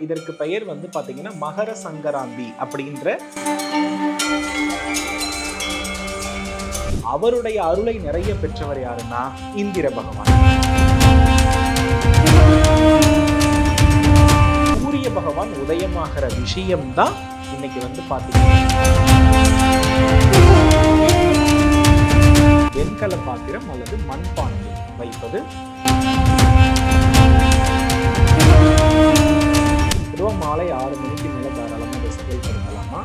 இதற்கு பெயர் வந்து பார்த்தீங்கன்னா மகர சங்கராந்தி அப்படின்ற அவருடைய அருளை நிறைய பெற்றவர் யாருன்னா இந்திர பகவான். சூரிய பகவான் உதயமாகிற விஷயம்தான் இன்னைக்கு வந்து பார்த்தீங்கன்னா வெண்கல பாத்திரம் அல்லது மண்பாண்டம் வைப்பது. மாலை ஆறு மணிக்கு மேலே தாராளமாக இதை பண்ணலாமா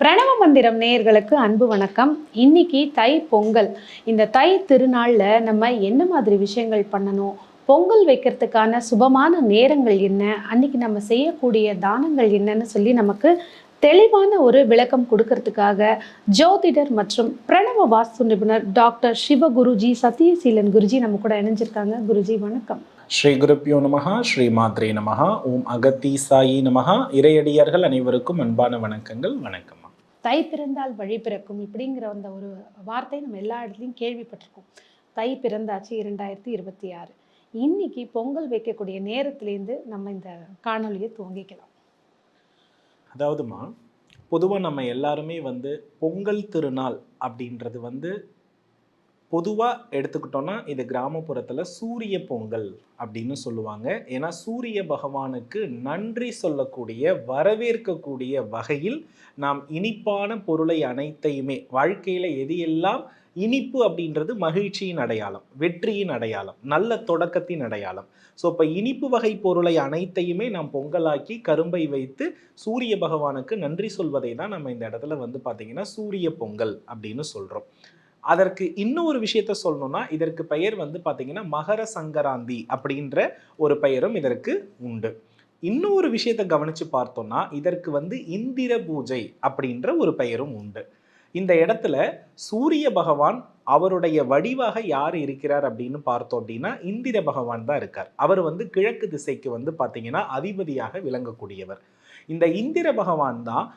பிரணவ மந்திரம் நேயர்களுக்கு அன்பு வணக்கம். இன்னைக்கு தை பொங்கல். இந்த தை திருநாளில் நம்ம என்ன மாதிரி விஷயங்கள் பண்ணணும்? பொங்கல் வைக்கிறதுக்கான சுபமான நேரங்கள் என்ன? அன்னைக்கு நம்ம செய்யக்கூடிய தானங்கள் என்னன்னு சொல்லி நமக்கு தெளிவான ஒரு விளக்கம் கொடுக்கறதுக்காக ஜோதிடர் மற்றும் பிரணவ வாஸ்து நிபுணர் டாக்டர் சிவகுருஜி சத்யசீலன் குருஜி நம்ம கூட இணைஞ்சிருக்காங்க. குருஜி வணக்கம். ஸ்ரீ குருப்பியோ நமஹா ஸ்ரீ மாத்ரே நமஹா ஓம் அகத்தி சாயி நமஹா. இறையடியார்கள் அனைவருக்கும் அன்பான வணக்கங்கள். வணக்கம்மா. தை பிறந்தால் வழி பிறக்கும் இப்படிங்கிற அந்த ஒரு வார்த்தை நம்ம எல்லா இடத்துலையும் கேள்விப்பட்டிருக்கோம். தை பிறந்தாச்சு இரண்டாயிரத்தி இருபத்தி ஆறு. இன்னைக்கு பொங்கல் வைக்கக்கூடிய நேரத்திலேருந்து நம்ம இந்த காணொலியை துவங்கிக்கலாம். அதாவதுமா பொதுவாக நம்ம எல்லாருமே வந்து பொங்கல் திருநாள் அப்படின்றது வந்து பொதுவாக எடுத்துக்கிட்டோன்னா இது கிராமப்புறத்தில் சூரிய பொங்கல் அப்படின்னு சொல்லுவாங்க. ஏன்னா சூரிய பகவானுக்கு நன்றி சொல்லக்கூடிய வரவேற்கக்கூடிய வகையில் நாம் இனிப்பான பொருளை அனைத்தையுமே வாழ்க்கையில் எது எல்லாம் இனிப்பு அப்படின்றது மகிழ்ச்சியின் அடையாளம் வெற்றியின் அடையாளம் நல்ல தொடக்கத்தின் அடையாளம். ஸோ இப்போ இனிப்பு வகை பொருளை அனைத்தையுமே நாம் பொங்கலாக்கி கரும்பை வைத்து சூரிய பகவானுக்கு நன்றி சொல்வதை தான் நம்ம இந்த இடத்துல வந்து பார்த்தீங்கன்னா சூரிய பொங்கல் அப்படின்னு சொல்கிறோம் அதற்கு இன்னொரு விஷயத்த சொல்லணும்னா இதற்கு பெயர் வந்து பார்த்தீங்கன்னா மகர சங்கராந்தி அப்படின்ற ஒரு பெயரும் இதற்கு உண்டு. இன்னொரு விஷயத்தை கவனிச்சு பார்த்தோம்னா இதற்கு வந்து இந்திர பூஜை அப்படின்ற ஒரு பெயரும் உண்டு. இந்த இடத்துல சூரிய பகவான் அவருடைய வடிவாக யார் இருக்கிறார் அப்படின்னு பார்த்தோம் அப்படின்னா இந்திர பகவான் தான் இருக்கார். அவர் வந்து கிழக்கு திசைக்கு வந்து பார்த்தீங்கன்னா அதிபதியாக விளங்கக்கூடியவர். இந்த இந்திர பகவான் தான்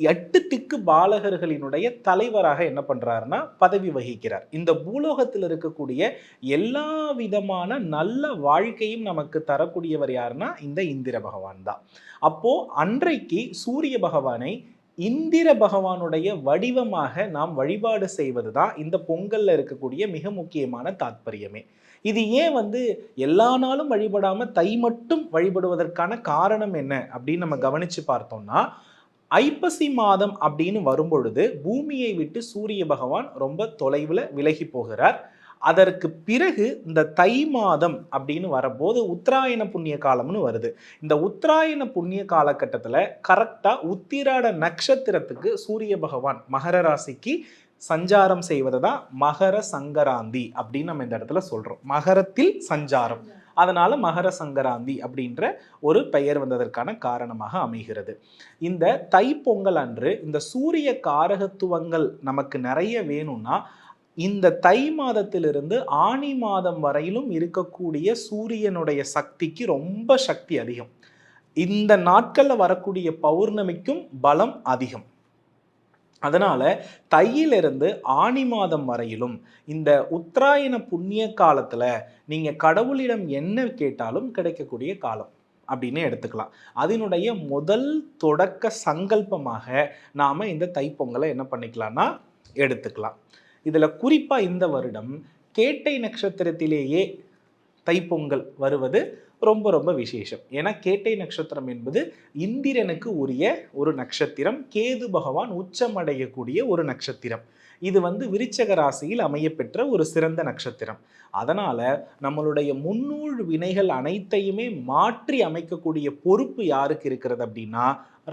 எட்டு திக்கு பாலகர்களினுடைய தலைவராக என்ன பண்றாருன்னா பதவி வகிக்கிறார். இந்த பூலோகத்தில் இருக்கக்கூடிய எல்லா விதமான நல்ல வாழ்க்கையும் நமக்கு தரக்கூடியவர் யாருன்னா இந்த இந்திர பகவான் தான். அப்போ அன்றைக்கு சூரிய பகவானை இந்திர பகவானுடைய வடிவமாக நாம் வழிபாடு செய்வது தான் இந்த பொங்கலில் இருக்கக்கூடிய மிக முக்கியமான தாத்பரியமே. இது ஏன் வந்து எல்லா நாளும் வழிபடாமல் தை மட்டும் வழிபடுவதற்கான காரணம் என்ன அப்படின்னு நம்ம கவனித்து பார்த்தோம்னா ஐப்பசி மாதம் அப்படின்னு வரும்பொழுது பூமியை விட்டு சூரிய பகவான் ரொம்ப தொலைவில் விலகி போகிறார். அதற்கு பிறகு இந்த தை மாதம் அப்படின்னு வரபோது உத்தராயண புண்ணிய காலம்னு வருது. இந்த உத்தராயண புண்ணிய காலகட்டத்தில் கரெக்டாக உத்திராட நட்சத்திரத்துக்கு சூரிய பகவான் மகர ராசிக்கு சஞ்சாரம் செய்வது தான் மகர சங்கராந்தி அப்படின்னு நம்ம இந்த இடத்துல சொல்கிறோம் மகரத்தில் சஞ்சாரம். அதனால் மகர சங்கராந்தி அப்படின்ற ஒரு பெயர் வந்ததற்கான காரணமாக அமைகிறது. இந்த தைப்பொங்கல் அன்று இந்த சூரிய காரகத்துவங்கள் நமக்கு நிறைய வேணும்னா இந்த தை மாதத்திலிருந்து ஆனி மாதம் வரையிலும் இருக்கக்கூடிய சூரியனுடைய சக்திக்கு ரொம்ப சக்தி அதிகம். இந்த நாட்களில் வரக்கூடிய பௌர்ணமிக்கும் பலம் அதிகம். அதனால தையிலிருந்து ஆனி மாதம் வரையிலும் இந்த உத்தராயண புண்ணிய காலத்துல நீங்க கடவுளிடம் என்ன கேட்டாலும் கிடைக்கக்கூடிய காலம் அப்படின்னு எடுத்துக்கலாம். அதனுடைய முதல் தொடக்க சங்கல்பமாக நாம இந்த தைப்பொங்கலை என்ன பண்ணிக்கலாம்னா எடுத்துக்கலாம். இதில் குறிப்பாக இந்த வருடம் கேட்டை நட்சத்திரத்திலேயே தைப்பொங்கல் வருவது ரொம்ப ரொம்ப விசேஷம். ஏன்னா கேட்டை நட்சத்திரம் என்பது இந்திரனுக்கு உரிய ஒரு நட்சத்திரம். கேது பகவான் உச்சமடையக்கூடிய ஒரு நட்சத்திரம். இது வந்து விருச்சக ராசியில் அமையப்பெற்ற ஒரு சிறந்த நட்சத்திரம். அதனால் நம்மளுடைய முன்னூல் வினைகள் அனைத்தையுமே மாற்றி அமைக்கக்கூடிய பொறுப்பு யாருக்கு இருக்கிறது அப்படின்னா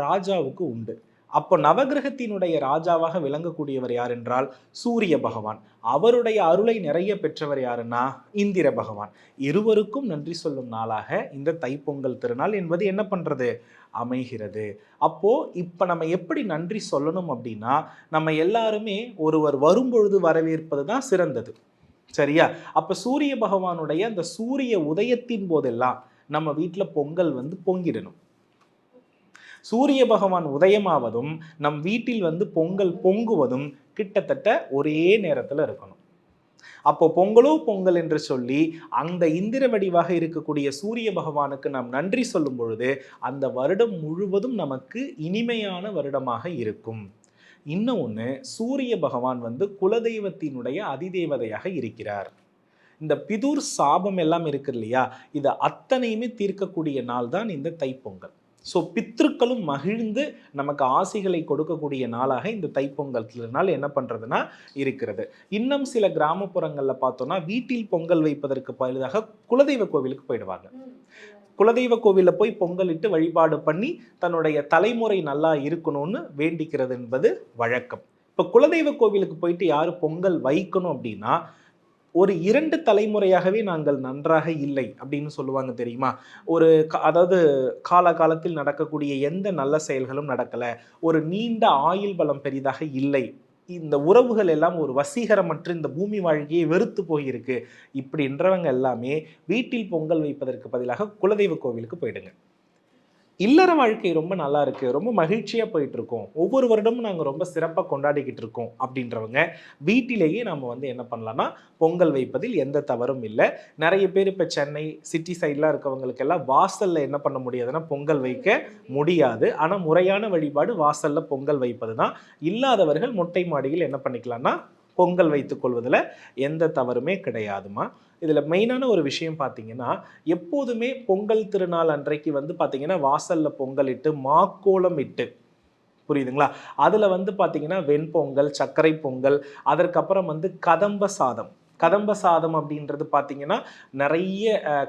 ராஜாவுக்கு உண்டு. அப்போ நவகிரகத்தினுடைய ராஜாவாக விளங்கக்கூடியவர் யார் என்றால் சூரிய பகவான். அவருடைய அருளை நிறைய பெற்றவர் யாருன்னா இந்திர பகவான். இருவருக்கும் நன்றி சொல்லும் நாளாக இந்த தைப்பொங்கல் திருநாள் என்பது என்ன பண்ணுறது அமைகிறது. அப்போ இப்போ நம்ம எப்படி நன்றி சொல்லணும் அப்படின்னா நம்ம எல்லாருமே ஒருவர் வரும்பொழுது வரவேற்பது தான் சிறந்தது. சரியா? அப்போ சூரிய பகவானுடைய அந்த சூரிய உதயத்தின் போதெல்லாம் நம்ம வீட்டில் பொங்கல் வந்து பொங்கிடணும். சூரிய பகவான் உதயமாவதும் நம் வீட்டில் வந்து பொங்கல் பொங்குவதும் கிட்டத்தட்ட ஒரே நேரத்தில் இருக்கணும். அப்போ பொங்கலோ பொங்கல் என்று சொல்லி அந்த இந்திர வடிவாக இருக்கக்கூடிய சூரிய பகவானுக்கு நாம் நன்றி சொல்லும் பொழுது அந்த வருடம் முழுவதும் நமக்கு இனிமையான வருடமாக இருக்கும். இன்னும் ஒன்று சூரிய பகவான் வந்து குலதெய்வத்தினுடைய அதிதேவதையாக இருக்கிறார். இந்த பிதூர் சாபம் எல்லாம் இருக்கு இல்லையா? இது அத்தனையுமே தீர்க்கக்கூடிய நாள் தான் இந்த தைப்பொங்கல். ஸோ பித்ருக்களும் மகிழ்ந்து நமக்கு ஆசிகளை கொடுக்கக்கூடிய நாளாக இந்த தைப்பொங்கல் நாள் என்ன பண்ணுறதுன்னா இருக்கிறது. இன்னும் சில கிராமப்புறங்களில் பார்த்தோன்னா வீட்டில் பொங்கல் வைப்பதற்கு பதிலாக குலதெய்வ கோவிலுக்கு போயிடுவாங்க. குலதெய்வ கோவிலில் போய் பொங்கலிட்டு வழிபாடு பண்ணி தன்னுடைய தலைமுறை நல்லா இருக்கணும்னு வேண்டிக்கிறது என்பது வழக்கம். இப்போ குலதெய்வ கோவிலுக்கு போயிட்டு யார் பொங்கல் வைக்கணும் அப்படின்னா ஒரு இரண்டு தலைமுறையாகவே நாங்கள் நன்றாக இல்லை அப்படின்னு சொல்லுவாங்க தெரியுமா? ஒரு க- அதாவது காலகாலத்தில் நடக்கக்கூடிய எந்த நல்ல செயல்களும் நடக்கலை. ஒரு நீண்ட ஆயுள் பலம் பெரிதாக இல்லை. இந்த உறவுகள் எல்லாம் ஒரு வசீகரமற்று இந்த பூமி வாழ்க்கையை வெறுத்து போயிருக்கு. இப்படின்றவங்க எல்லாமே வீட்டில் பொங்கல் வைப்பதற்கு பதிலாக குலதெய்வ கோவிலுக்கு போயிடுங்க. இல்லற வாழ்க்கை ரொம்ப நல்லா இருக்கு. ரொம்ப மகிழ்ச்சியா போயிட்டு இருக்கோம் ஒவ்வொரு வருடமும் நாங்க ரொம்ப சிறப்பாக கொண்டாடிக்கிட்டு இருக்கோம் அப்படின்றவங்க வீட்டிலேயே நம்ம வந்து என்ன பண்ணலாம்னா பொங்கல் வைப்பதில் எந்த தவறும் இல்லை. நிறைய பேர் இப்போ சென்னை சிட்டி சைட்லாம் இருக்கவங்களுக்கு எல்லாம் வாசல்ல என்ன பண்ண முடியாதுன்னா பொங்கல் வைக்க முடியாது. ஆனா முறையான வழிபாடு வாசல்ல பொங்கல் வைப்பது தான் இல்லாதவர்கள் மொட்டை மாடியில் என்ன பண்ணிக்கலாம்னா பொங்கல் வைத்துக் கொள்வதில் எந்த தவறுமே கிடையாதுமா இதில் மெயினான ஒரு விஷயம் பார்த்தீங்கன்னா எப்போதுமே பொங்கல் திருநாள் அன்றைக்கு வந்து பார்த்தீங்கன்னா வாசலில் பொங்கலிட்டு மாக்கோலம் இட்டு. புரியுதுங்களா? அதில் வந்து பார்த்தீங்கன்னா வெண்பொங்கல் சர்க்கரை பொங்கல் அதற்கப்புறம் வந்து கதம்ப சாதம். கதம்ப சாதம் அப்படின்றது பார்த்தீங்கன்னா நிறைய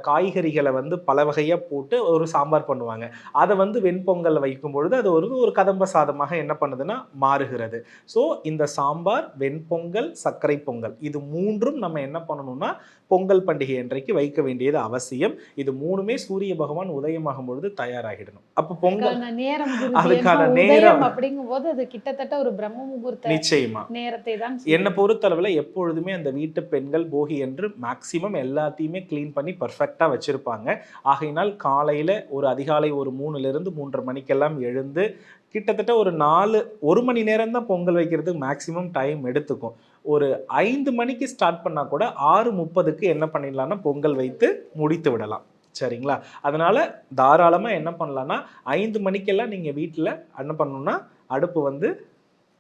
காய்கறிகளை வந்து பல வகையாக போட்டு ஒரு சாம்பார் பண்ணுவாங்க. அதை வந்து வெண்பொங்கல் வைக்கும் பொழுது அது ஒரு ஒரு கதம்ப சாதமாக என்ன பண்ணுதுன்னா மாறுகிறது. ஸோ இந்த சாம்பார் வெண்பொங்கல் சர்க்கரை பொங்கல் இது மூன்றும் நம்ம என்ன பண்ணணும்னா பொங்கல் பண்டிகை அன்றைக்கு வைக்க வேண்டியது அவசியம். இது மூணுமே சூரிய பகவான் உதயமாகும் பொழுது தயாராகிடணும். அப்போ பொங்கல் நேரம் அதுக்கான நேரம். அப்படிங்கும் போது அது கிட்டத்தட்ட ஒரு பிரம்ம முகூர்த்த நிச்சயமா. நேரத்தை தான் என்னை பொறுத்தளவில் எப்பொழுதுமே அந்த வீட்டு பெண்கள் போகி என்று மேக்சிமம் எல்லாத்தையுமே க்ளீன் பண்ணி பர்ஃபெக்டாக வச்சுருப்பாங்க. ஆகையினால் காலையில் ஒரு அதிகாலை ஒரு மூணுலேருந்து மூன்றரை மணிக்கெல்லாம் எழுந்து கிட்டத்தட்ட ஒரு நாலு ஒரு மணி நேரம் தான் பொங்கல் வைக்கிறதுக்கு மேக்ஸிமம் டைம் எடுத்துக்கும். ஒரு ஐந்து மணிக்கு ஸ்டார்ட் பண்ணால் கூட ஆறு முப்பதுக்கு என்ன பண்ணிடலான்னா பொங்கல் வைத்து முடித்து விடலாம். சரிங்களா? அதனால் தாராளமாக என்ன பண்ணலான்னா ஐந்து மணிக்கெல்லாம் நீங்கள் வீட்டில் என்ன பண்ணணுன்னா அடுப்பு வந்து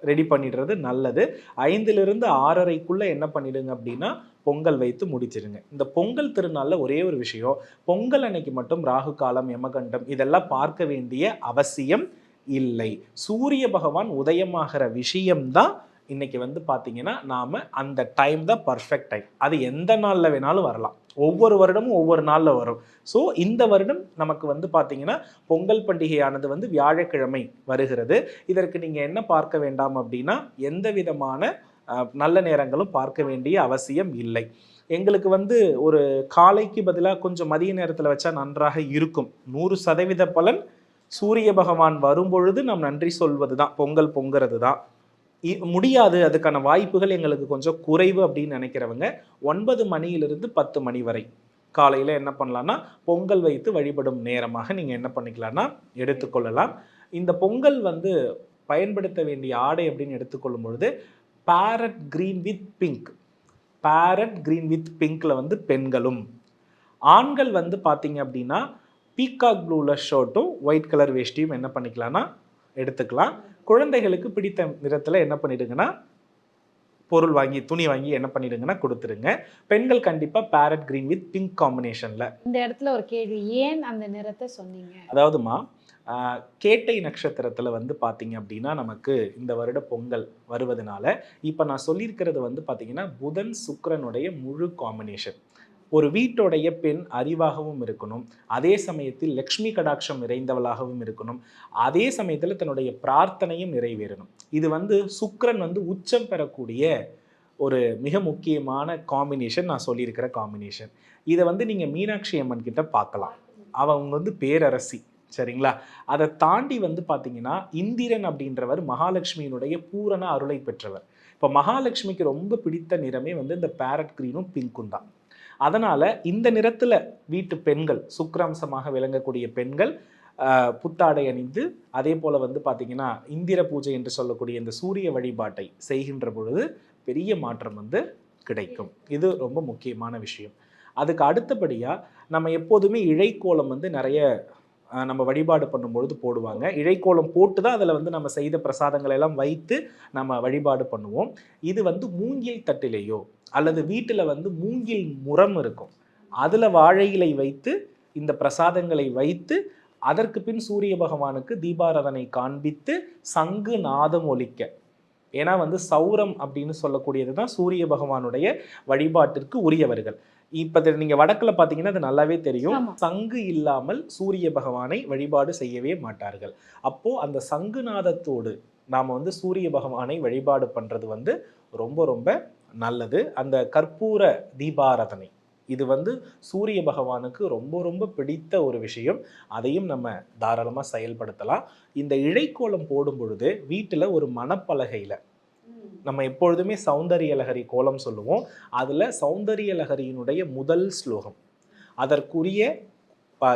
ரெடி பண்ணிடுறது நல்லது. ஐந்திலிருந்து ஆறரைக்குள்ள என்ன பண்ணிடுங்க அப்படின்னா பொங்கல் வைத்து முடிச்சிடுங்க. இந்த பொங்கல் திருநாளில் ஒரே ஒரு விஷயம் பொங்கல் அன்னைக்கு மட்டும் ராகு காலம் யமகண்டம் இதெல்லாம் பார்க்க வேண்டிய அவசியம் இல்லை. சூரிய பகவான் உதயமாகிற விஷயம்தான் இன்னைக்கு வந்து பார்த்தீங்கன்னா நாம் அந்த டைம் தான் பர்ஃபெக்ட் டைம் அது எந்த நாளில் வேணாலும் வரலாம். ஒவ்வொரு வருடமும் ஒவ்வொரு நாளில் வரும். ஸோ இந்த வருடம் நமக்கு வந்து பார்த்தீங்கன்னா பொங்கல் பண்டிகையானது வந்து வியாழக்கிழமை வருகிறது. இதற்கு நீங்கள் என்ன பார்க்க வேண்டாம் அப்படின்னா எந்த விதமான நல்ல நேரங்களும் பார்க்க வேண்டிய அவசியம் இல்லை. எங்களுக்கு வந்து ஒரு காலைக்கு பதிலாக கொஞ்சம் மதிய நேரத்தில் வச்சா நன்றாக இருக்கும். நூறு சதவீத பலன் சூரிய பகவான் வரும்பொழுது நாம் நன்றி சொல்வது தான் பொங்கல் பொங்குறது தான் முடியாது. அதுக்கான வாய்ப்புகள் எங்களுக்கு கொஞ்சம் குறைவு அப்படின்னு நினைக்கிறவங்க ஒன்பது மணியிலிருந்து பத்து மணி வரை. காலையில் என்ன பண்ணலான்னா பொங்கல் வைத்து வழிபடும் நேரமாக நீங்கள் என்ன பண்ணிக்கலாம்னா எடுத்துக்கொள்ளலாம். இந்த பொங்கல் வந்து பயன்படுத்த வேண்டிய ஆடை அப்படின்னு எடுத்துக்கொள்ளும் பொழுது parrot green with pink parrot green with பிங்க்ல வந்து பெண்களும். ஆண்கள் வந்து பார்த்தீங்க அப்படின்னா பீகாக் ப்ளூவில் ஷர்ட்டும் ஒயிட் கலர் வேஷ்டியும் என்ன பண்ணிக்கலாம்னா எடுத்துக்கலாம். குழந்தைகளுக்கு பிடித்த நிறத்தில் என்ன பண்ணிடுங்கன்னா பொருள் வாங்கி துணி வாங்கி என்ன பண்ணிடுங்கன்னா கொடுத்துருங்க. பெண்கள் கண்டிப்பாக பேரட் கிரீன் வித் பிங்க் காம்பினேஷனில் இந்த இடத்துல ஒரு கேள்வி ஏன் அந்த நிறத்தை சொன்னீங்க? அதாவதுமா கேட்டை நட்சத்திரத்தில் வந்து பார்த்தீங்க அப்படின்னா நமக்கு இந்த வருட பொங்கல் வருவதனால இப்போ நான் சொல்லியிருக்கிறது வந்து பார்த்தீங்கன்னா புதன் சுக்கிரனுடைய முழு காம்பினேஷன் ஒரு வீட்டுடைய பெண் அறிவாகவும் இருக்கணும். அதே சமயத்தில் லக்ஷ்மி கடாட்சம் நிறைந்தவளாகவும் இருக்கணும். அதே சமயத்தில் தன்னுடைய பிரார்த்தனையும் நிறைவேறணும். இது வந்து சுக்கரன் வந்து உச்சம் பெறக்கூடிய ஒரு மிக முக்கியமான காம்பினேஷன் நான் சொல்லியிருக்கிற காம்பினேஷன் இதை வந்து நீங்கள் மீனாட்சி அம்மன் கிட்ட பார்க்கலாம். அவங்க வந்து பேரரசி. சரிங்களா? அதை தாண்டி வந்து பார்த்தீங்கன்னா இந்திரன் அப்படின்றவர் மகாலட்சுமியினுடைய பூரண அருளை பெற்றவர். இப்போ மகாலட்சுமிக்கு ரொம்ப பிடித்த நிறமே வந்து இந்த பேரட் க்ரீனும் பிங்க்கும் தான். அதனால் இந்த நிறத்தில் வீட்டு பெண்கள் சுக்கிராம்சமாக விளங்கக்கூடிய பெண்கள் புத்தாடை அணிந்து அதே போல் வந்து பார்த்திங்கன்னா இந்திர பூஜை என்று சொல்லக்கூடிய இந்த சூரிய வழிபாட்டை செய்கின்ற பொழுது பெரிய மாற்றம் வந்து கிடைக்கும். இது ரொம்ப முக்கியமான விஷயம். அதுக்கு அடுத்தபடியாக நம்ம எப்போதுமே இழைக்கோலம் வந்து நிறைய நம்ம வழிபாடு பண்ணும்பொழுது போடுவாங்க. இழைக்கோலம் போட்டு தான் அதில் வந்து நம்ம செய்த பிரசாதங்களை எல்லாம் வைத்து நம்ம வழிபாடு பண்ணுவோம். இது வந்து மூங்கில் தட்டிலேயோ அல்லது வீட்டில் வந்து மூங்கில் முறம் இருக்கும். அதில் வாழை இலை வைத்து இந்த பிரசாதங்களை வைத்து அதற்கு பின் சூரிய பகவானுக்கு தீபாராதனை காண்பித்து சங்கு நாதம் ஒலிக்க. ஏன்னா வந்து சௌரம் அப்படின்னு சொல்லக்கூடியது தான் சூரிய பகவானுடைய வழிபாட்டிற்கு உரியவர்கள். இப்போ நீங்க வடக்குல பார்த்தீங்கன்னா அது நல்லாவே தெரியும். சங்கு இல்லாமல் சூரிய பகவானை வழிபாடு செய்யவே மாட்டார்கள். அப்போ அந்த சங்கு நாதத்தோடு நாம வந்து சூரிய பகவானை வழிபாடு பண்றது வந்து ரொம்ப ரொம்ப நல்லது. அந்த கற்பூர தீபாராதனை இது வந்து சூரிய பகவானுக்கு ரொம்ப ரொம்ப பிடித்த ஒரு விஷயம். அதையும் நம்ம தாராளமாக செயல்படுத்தலாம். இந்த இழைக்கோலம் போடும் பொழுது வீட்டில் ஒரு மணப்பலகையில் நம்ம எப்பொழுதுமே சௌந்தரிய லகரி கோலம் சொல்லுவோம். அதில் சௌந்தரிய லகரியினுடைய முதல் ஸ்லோகம். அதற்குரிய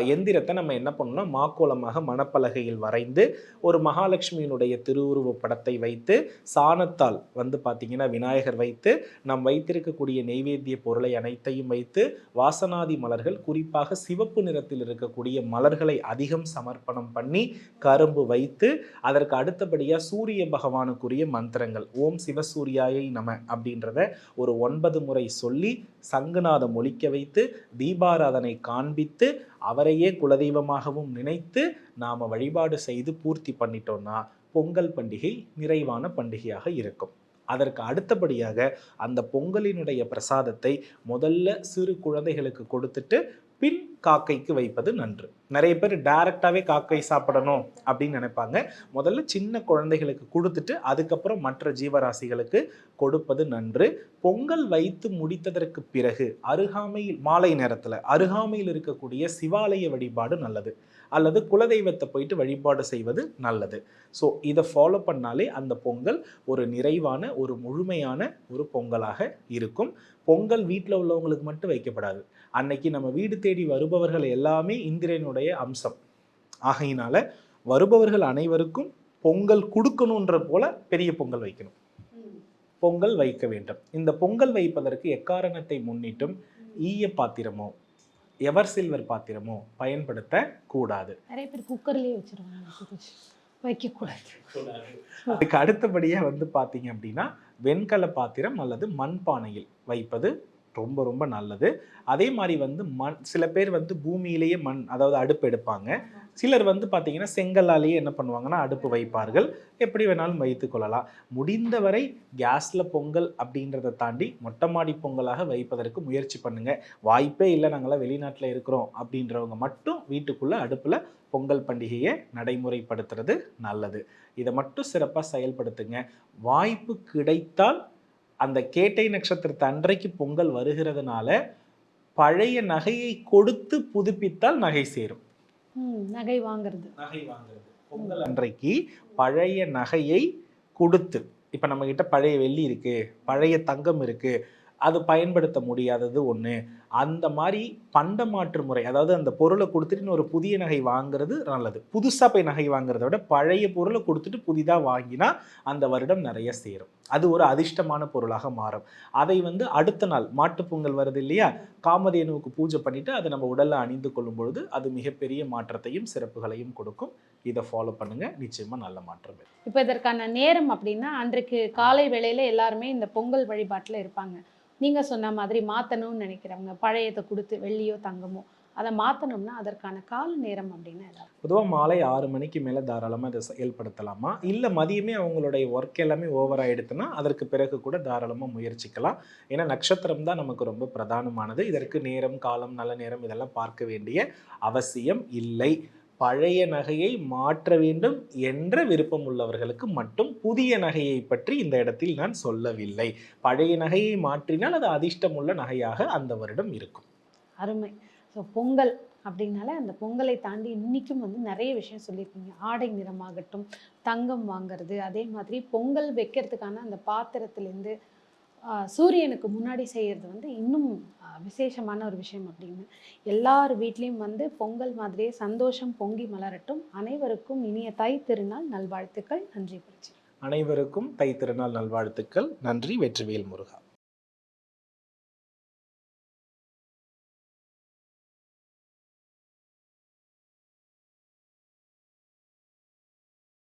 எந்திரத்தை நம்ம என்ன பண்ணணும்னா மாக்கோலமாக மணப்பலகையில் வரைந்து ஒரு மகாலட்சுமியினுடைய திருவுருவ படத்தை வைத்து சாணத்தால் வந்து பார்த்தீங்கன்னா விநாயகர் வைத்து நாம் வைத்திருக்கக்கூடிய நெய்வேத்திய பொருளை அனைத்தையும் வைத்து வாசனாதி மலர்கள் குறிப்பாக சிவப்பு நிறத்தில் இருக்கக்கூடிய மலர்களை அதிகம் சமர்ப்பணம் பண்ணி கரும்பு வைத்து அதற்கு அடுத்தபடியாக சூரிய பகவானுக்குரிய மந்திரங்கள் ஓம் சிவசூரியாயை நம அப்படின்றத ஒரு ஒன்பது முறை சொல்லி சங்குநாதம் ஒழிக்க வைத்து தீபாராதனை காண்பித்து அவரையே குலதெய்வமாகவும் நினைத்து நாம் வழிபாடு செய்து பூர்த்தி பண்ணிட்டோம்னா பொங்கல் பண்டிகை நிறைவான பண்டிகையாக இருக்கும். அதற்கு அடுத்தபடியாக அந்த பொங்கலினுடைய பிரசாதத்தை முதல்ல சிறு குழந்தைகளுக்கு கொடுத்துட்டு பின் காக்கைக்கு வைப்பது நன்று. நிறைய பேர் டைரக்டாகவே காக்கை சாப்பிடணும் அப்படின்னு நினைப்பாங்க. முதல்ல சின்ன குழந்தைகளுக்கு கொடுத்துட்டு அதுக்கப்புறம் மற்ற ஜீவராசிகளுக்கு கொடுப்பது நன்று. பொங்கல் வைத்து முடித்ததற்கு பிறகு அருகாமையில் மாலை நேரத்தில் அருகாமையில் இருக்கக்கூடிய சிவாலய வழிபாடு நல்லது. அல்லது குலதெய்வத்தை போயிட்டு வழிபாடு செய்வது நல்லது. ஸோ இதை ஃபாலோ பண்ணாலே அந்த பொங்கல் ஒரு நிறைவான ஒரு முழுமையான ஒரு பொங்கலாக இருக்கும். பொங்கல் வீட்டில் உள்ளவங்களுக்கு மட்டும் வைக்கப்படாது. அன்னைக்கு நம்ம வீடு தேடி வருபவர்கள் எல்லாமே இந்திரனுடைய அம்சம். ஆகையினால வருபவர்கள் அனைவருக்கும் பொங்கல் கொடுக்கணுன்ற போல பெரிய பொங்கல் வைக்கணும். பொங்கல் வைக்க வேண்டும். இந்த பொங்கல் வைப்பதற்கு எக்காரணத்தை முன்னிட்டும் ஈய பாத்திரமோ எவர் சில்வர் பாத்திரமோ பயன்படுத்த கூடாது நிறைய பேர் குக்கர்லயே வச்சிருவாங்க. வைக்கக்கூடாது அதுக்கு அடுத்தபடியா வந்து பாத்தீங்க அப்படின்னா வெண்கல பாத்திரம் அல்லது மண்பானையில் வைப்பது ரொம்ப ரொம்ப நல்லது. அதே மாதிரி வந்து மண் சில பேர் வந்து பூமியிலேயே மண் அதாவது அடுப்பு எடுப்பாங்க. சிலர் வந்து பார்த்தீங்கன்னா செங்கல்லாலேயே என்ன பண்ணுவாங்கன்னா அடுப்பு வைப்பார்கள். எப்படி வேணாலும் வைத்து கொள்ளலாம். முடிந்தவரை கேஸில் பொங்கல் அப்படின்றத தாண்டி மொட்டை மாடி பொங்கலாக வைப்பதற்கு முயற்சி பண்ணுங்கள் வாய்ப்பே இல்லை நாங்களாம் வெளிநாட்டில் இருக்கிறோம் அப்படின்றவங்க மட்டும் வீட்டுக்குள்ளே அடுப்பில் பொங்கல் பண்டிகையை நடைமுறைப்படுத்துறது நல்லது. இதை மட்டும் சிறப்பாக செயல்படுத்துங்க. வாய்ப்பு கிடைத்தால் அந்த கேட்டை நட்சத்திரத்து அன்றைக்கு பொங்கல் வருகிறதுனால பழைய நகையை கொடுத்து புதுப்பித்தால் நகை சேரும். நகை வாங்குறது. நகை வாங்குறது. பொங்கல் அன்றைக்கு பழைய நகையை கொடுத்து இப்போ நம்ம கிட்ட பழைய வெள்ளி இருக்கு பழைய தங்கம் இருக்கு அது பயன்படுத்த முடியாதது ஒன்று அந்த மாதிரி பண்டமாற்று முறை அதாவது அந்த பொருளை கொடுத்துட்டு இன்னொரு புதிய நகை வாங்குறது நல்லது. புதுசாக போய் நகை வாங்குறத விட பழைய பொருளை கொடுத்துட்டு புதிதாக வாங்கினா அந்த வருடம் நிறைய சேரும். அது ஒரு அதிர்ஷ்டமான பொருளாக மாறும். அதை வந்து அடுத்த நாள் மாட்டுப் பொங்கல் வருது இல்லையா? காமதேனுவுக்கு பூஜை பண்ணிட்டு அதை நம்ம உடலில் அணிந்து கொள்ளும் பொழுது அது மிகப்பெரிய மாற்றத்தையும் சிறப்புகளையும் கொடுக்கும். இதை ஃபாலோ பண்ணுங்க. நிச்சயமா நல்ல மாற்றம் இப்போ இதற்கான நேரம் அப்படின்னா அன்றைக்கு காலை வேளையில எல்லாருமே இந்த பொங்கல் வழிபாட்டில் இருப்பாங்க. நீங்க சொன்ன மாதிரி மாத்தணும்னு நினைக்கிறவங்க பழையத்தை கொடுத்து வெள்ளியோ தங்கமோ அதை மாத்தணும்னா அதற்கான கால நேரம் அப்படின்னு பொதுவாக மாலை ஆறு மணிக்கு மேலே தாராளமாக இதை செயல்படுத்தலாமா இல்லை மதியமே அவங்களுடைய ஒர்க் எல்லாமே ஓவர் ஆயிடுத்துன்னா அதற்கு பிறகு கூட தாராளமாக முயற்சிக்கலாம். ஏன்னா நட்சத்திரம் தான் நமக்கு ரொம்ப பிரதானமானது. இதற்கு நேரம் காலம் நல்ல நேரம் இதெல்லாம் பார்க்க வேண்டிய அவசியம் இல்லை. பழைய நகையை மாற்ற வேண்டும் என்ற விருப்பம் உள்ளவர்களுக்கு மட்டும் புதிய நகையை பற்றி இந்த இடத்தில் நான் சொல்லவில்லை. பழைய நகையை மாற்றினால் அது அதிர்ஷ்டமுள்ள நகையாக அந்த வருடம் இருக்கும். அருமை. ஸோ பொங்கல் அப்படின்னால அந்த பொங்கலை தாண்டி இன்னைக்கும் வந்து நிறைய விஷயம் சொல்லியிருக்கீங்க. ஆடை நிறமாகட்டும் தங்கம் வாங்குறது அதே மாதிரி பொங்கல் வைக்கிறதுக்கான அந்த பாத்திரத்துலேருந்து சூரியனுக்கு முன்னாடி செய்கிறது வந்து இன்னும் விசேஷமான ஒரு விஷயம் அப்படின்னு. எல்லார் வீட்லேயும் வந்து பொங்கல் மாதிரியே சந்தோஷம் பொங்கி மலரட்டும். அனைவருக்கும் இனிய தை திருநாள் நல்வாழ்த்துக்கள். நன்றி புரிச்சி அனைவருக்கும் தை திருநாள் நல்வாழ்த்துக்கள். நன்றி வெற்றிவேல் முருகா.